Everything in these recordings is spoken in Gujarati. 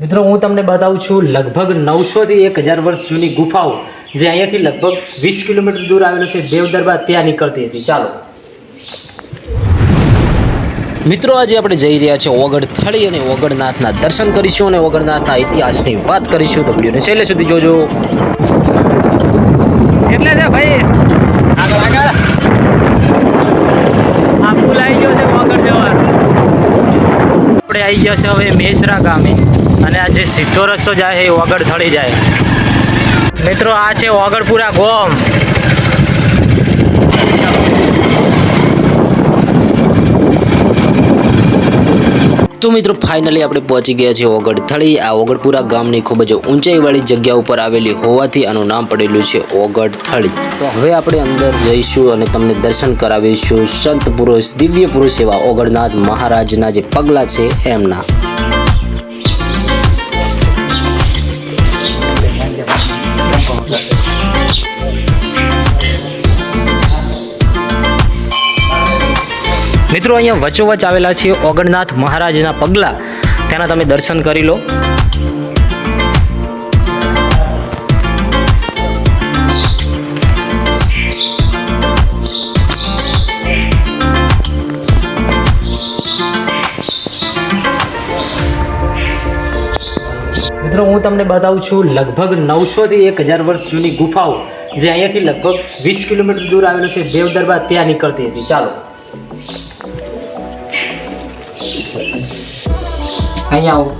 મિત્રો હું તમને બતાવું છું લગભગ નવસોથી એક હજાર વર્ષ જૂની ગુફાઓ જે અહીંયાથી લગભગ વીસ કિલોમીટર દૂર આવેલું છે દેવદરબા ત્યાં નીકળતી હતી. ચાલો. મિત્રો આજે આપણે જઈ રહ્યા છીએ ઓગણથળી અને ઓગણનાથના દર્શન કરીશું અને ઓગણનાથના ઇતિહાસની વાત કરીશું. તો વિડીયોને છેલ્લે સુધી જોજો. એટલે છે ભાઈ. આગળ આગળ. આ પુલ આવી ગયો છે ઓગણ જવા. આપણે આવી ગયા છે હવે મેસરા ગામે. અને આ જે સીધો રસ્તો જાય છે, એ ઓગળ થળી જાય. મિત્રો, આ છે ઓગળપુરા ગોમ. તો મિત્રો ફાઇનલી આપણે પહોંચી ગયા છીએ ઓગડથળી આ ઓગડપુરા ગામની ખૂબ જ ઊંચાઈવાળી જગ્યા ઉપર આવેલી હોવાથી આનું નામ પડેલું છે ઓગડથળી તો હવે આપણે અંદર જઈશું અને તમને દર્શન કરાવીશું. સંત પુરુષ, દિવ્ય પુરુષ એવા ઓગળનાથ મહારાજના જે પગલાં છે એમના. મિત્રો અહીંયા વચોવચ આવેલા છે ઓગણનાથ મહારાજના પગલા. તેના તમે દર્શન કરી લો. મિત્રો, હું તમને બતાવું છું, લગભગ નવસોથી એક હજાર વર્ષ જૂની ગુફાઓ, જે અહીંયાથી લગભગ વીસ કિલોમીટર દૂર આવેલું છે. દેવ દરબાર ત્યાં નીકળતી હતી. ચાલો. અહીંયા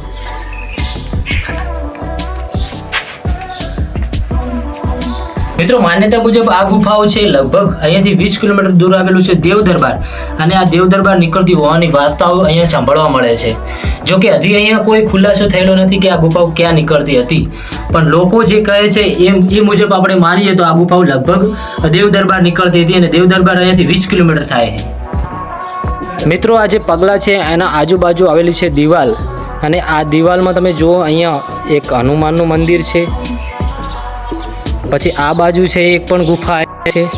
માન્યતા મુજબ આ ગુફાઓ છે લગભગ અહીંયાથી વીસ કિલોમીટર દૂર આવેલું છે દેવ દરબાર અને આ દેવ દરબાર નીકળતી હોવાની વાર્તાઓ અહીંયા સાંભળવા મળે છે. જો કે હજી અહીંયા કોઈ ખુલાસો થયેલો નથી કે આ ગુફાઓ ક્યાં નીકળતી હતી. પણ લોકો જે કહે છે એમ, એ મુજબ આપણે માનીએ તો આ ગુફાઓ લગભગ દેવ દરબાર નીકળતી હતી અને દેવ દરબાર અહીંયાથી વીસ કિલોમીટર થાય મિત્રો, આ જે પગલાં છે, એના આજુબાજુ આવેલી છે દિવાલ. અને આ દિવાલમાં તમે જુઓ, અહીંયા એક હનુમાનનું મંદિર છે. પછી આ બાજુ છે, એક પણ ગુફા છે.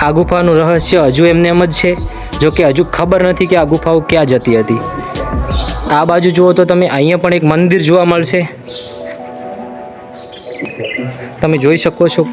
આ ગુફાનું રહસ્ય હજુ એમને એમ જ છે, જો કે હજુ ખબર નથી કે આ ગુફાઓ ક્યાં જતી હતી. આ બાજુ જુઓ તો તમે, અહીંયા પણ એક મંદિર જોવા મળશે. તમે જોઈ શકો છો.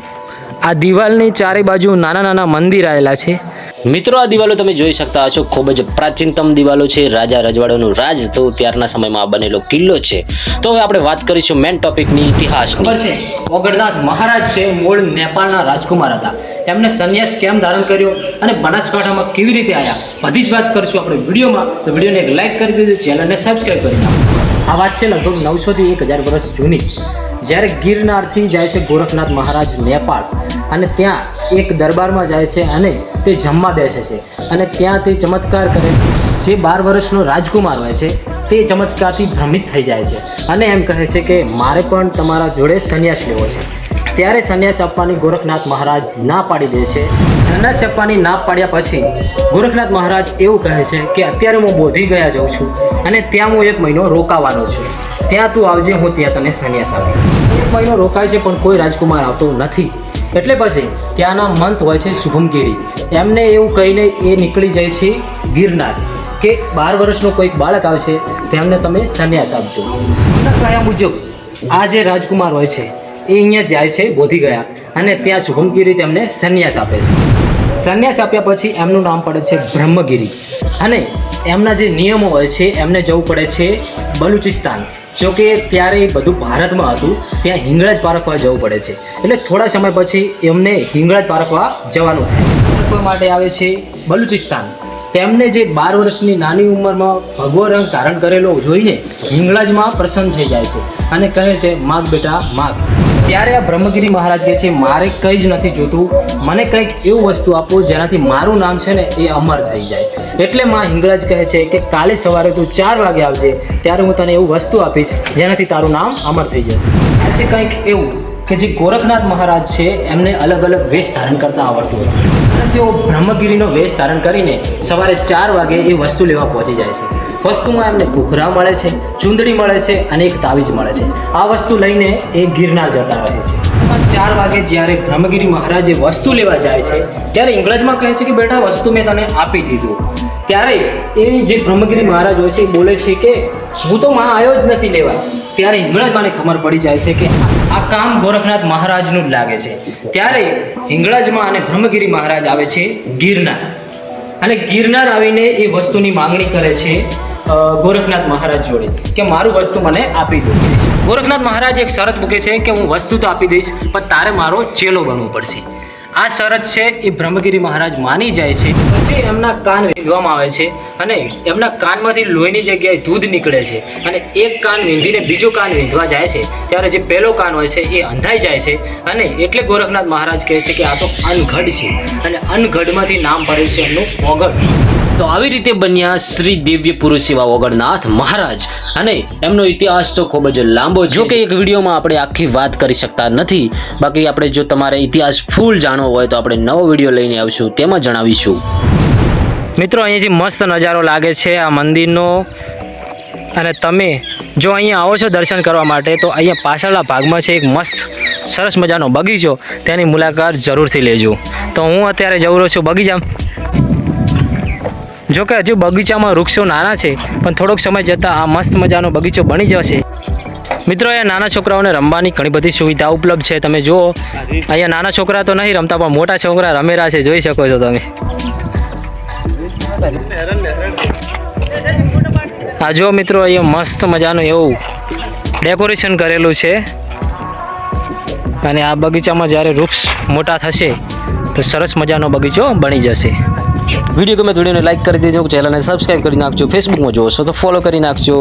આ દિવાલની ચારે બાજુ નાના નાના મંદિર આવેલા છે. મિત્રો, આ દિવાલો તમે જોઈ શકતા હશો. ખૂબ જ પ્રાચીનતમ દિવાલો છે. રાજા રજવાડાનું રાજ તો ત્યારના સમયમાં બનેલો કિલ્લો છે. તો હવે આપણે વાત કરીશું મેન ટોપિકની ઇતિહાસ ખબર છે? ઓગળનાથ મહારાજ છે, મૂળ નેપાળના રાજકુમાર હતા. તેમણે સંન્યાસ કેમ ધારણ કર્યો અને બનાસકાંઠામાં કેવી રીતે આવ્યા બધી જ વાત કરીશું આપણે વિડીયોમાં. તો વિડીયોને એક લાઇક કરી દીધું ચેનલને સબસ્ક્રાઈબ કરી આ વાત છે લગભગ નવસોથી એક હજાર વર્ષ જૂની. જ્યારે ગિરનારથી જાય છે ગોરખનાથ મહારાજ નેપાળ અને ત્યાં એક દરબારમાં જાય છે અને તે જમવા બેસે છે. અને ત્યાં તે ચમત્કાર કરે જે બાર વર્ષનો રાજકુમાર હોય છે, તે ચમત્કારથી ભ્રમિત થઈ જાય છે. અને એમ કહે છે કે મારે પણ તમારા જોડે સંન્યાસ લેવો છે. ત્યારે સંન્યાસ આપવાની ગોરખનાથ મહારાજ ના પાડી દે છે. સંન્યાસ આપવાની ના પાડ્યા પછી ગોરખનાથ મહારાજ એવું કહે છે કે અત્યારે હું બોધી ગયા જાઉં છું અને ત્યાં હું એક મહિનો રોકાવાનો છું. ત્યાં તું આવજે, હું ત્યાં તને સંન્યાસ આપીશ એક મહિનો રોકાય છે, પણ કોઈ રાજકુમાર આવતો નથી. એટલે પછી ત્યાંના મંત હોય છે શુભમગીરી. એમને એવું કહીને એ નીકળી જાય છે ગિરનાર કે બાર વર્ષનો કોઈક બાળક આવશે, તેમને તમે સંન્યાસ આપજો કયા મુજબ, આ જે રાજકુમાર હોય છે, એ અહીંયા જાય છે, બોધી ગયા અને ત્યાં શુભમગીરી તેમને સંન્યાસ આપે છે. સંન્યાસ આપ્યા પછી એમનું નામ પડે છે બ્રહ્મગીરી. અને એમના જે નિયમો હોય છે, એમને જવું પડે છે બલુચિસ્તાન. જો કે ત્યારે બધું ભારતમાં હતું, ત્યાં હિંગળાજ પારખવા જવું પડે છે. એટલે થોડા સમય પછી એમને હિંગળાજ પારખવા જવાનું પારખવા માટે આવે છે બલુચિસ્તાન. તેમને જે બાર વર્ષની નાની ઉંમરમાં ભગવો રંગ ધારણ કરેલો જોઈને હિંગળાજમાં પ્રસન્ન થઈ જાય છે અને કહે છે, માગ બેટા, માગ. ત્યારે આ બ્રહ્મગીરી મહારાજ કહે છે, મારે કંઈ જ નથી જોતું. મને કંઈક એવું વસ્તુ આપો જેનાથી મારું નામ છે ને એ અમર થઈ જાય. એટલે માં હિંગળાજ કહે છે કે કાલે સવારે તું ચાર વાગે આવજે, ત્યારે હું તને એવું વસ્તુ આપીશ, જેનાથી તારું નામ અમર થઈ જશે. આજે કંઈક એવું કે જે ગોરખનાથ મહારાજ છે, એમને અલગ અલગ વેશ ધારણ કરતા આવડતું હતું. તેઓ બ્રહ્મગીરીનો વેશ ધારણ કરીને સવારે ચાર વાગે એ વસ્તુ લેવા પહોંચી જાય છે. વસ્તુમાં એમને ઘૂઘરા મળે છે, ચૂંદડી મળે છે અને એક તાવીજ મળે છે. આ વસ્તુ લઈને એ ગિરનાર જતા રહે છે. ચાર વાગે જ્યારે બ્રહ્મગીરી મહારાજ વસ્તુ લેવા જાય છે, ત્યારે ઇંગ્રજમાં કહે છે કે બેટા, વસ્તુ મેં તને આપી દીધું. ત્યારે એ જે બ્રહ્મગીરી મહારાજ હોય છે, એ બોલે છે કે, હું તો માં આવ્યો જ નથી લેવા. ત્યારે હિંગળાજ માને ખબર પડી જાય છે કે, આ કામ ગોરખનાથ મહારાજનું જ લાગે છે. ત્યારે હિંગળાજમાં અને બ્રહ્મગીરી મહારાજ આવે છે ગિરનાર. અને ગિરનાર આવીને એ વસ્તુની માંગણી કરે છે ગોરખનાથ મહારાજ જોડે કે, મારું વસ્તુ મને આપી દો. ગોરખનાથ મહારાજ એક શરત મૂકે છે કે, હું વસ્તુ તો આપી દઈશ, પણ તારે મારો ચેલો બનવો પડશે. આ શરત છે એ બ્રહ્મગીરી મહારાજ માની જાય છે. પછી એમના કાન વીંધવામાં આવે છે અને એમના કાનમાંથી લોહીની જગ્યાએ દૂધ નીકળે છે અને એક કાન વીંધીને બીજું કાન વીંધવા જાય છે. ત્યારે જે પહેલો કાન હોય છે એ અંધાઈ જાય છે અને એટલે ગોરખનાથ મહારાજ કહે છે કે આ તો અનઘડ છે અને અનઘડમાંથી નામ પડ્યું છે એમનું ઓગળ તો આવી રીતે બન્યા શ્રી દિવ્ય પુરુષ એવા ઓગણનાથ મહારાજ. અને એમનો ઇતિહાસ તો ખૂબ જ લાંબો જો કે એક વિડીયોમાં આપણે આખી વાત કરી શકતા નથી. બાકી આપણે જો તમારે ઇતિહાસ ફૂલ જાણવો હોય તો આપણે નવો વીડિયો લઈને આવશું તેમાં જણાવીશું. મિત્રો અહીંયાથી મસ્ત નજારો લાગે છે આ મંદિરનો. અને તમે જો અહીંયા આવો છો દર્શન કરવા માટે તો અહીંયા પાછળના ભાગમાં છે એક મસ્ત સરસ મજાનો બગીચો. તેની મુલાકાત જરૂરથી લેજો. તો હું અત્યારે જવું છું બગીચામાં. જો કે હજુ બગીચામાં વૃક્ષો નાના છે, પણ થોડોક સમય જતાં આ મસ્ત મજાનો બગીચો બની જશે. મિત્રો, અહીંયા નાના છોકરાઓને રમવાની ઘણી બધી સુવિધા ઉપલબ્ધ છે. તમે જુઓ, અહીંયા નાના છોકરા તો નહીં રમતા, પણ મોટા છોકરા રમેરા છે. જોઈ શકો છો તમે. આ જો મિત્રો, અહીંયા મસ્ત મજાનું એવું ડેકોરેશન કરેલું છે. અને આ બગીચામાં જ્યારે વૃક્ષ મોટા થશે, તો સરસ મજાનો બગીચો બની જશે. વીડિયો ગમે વિડીયોને લાઈક કરી દેજો, ચેનલને સબસ્ક્રાઈબ કરી નાખજો ફેસબુકમાં જોવો છો તો ફોલો કરી નાખજો.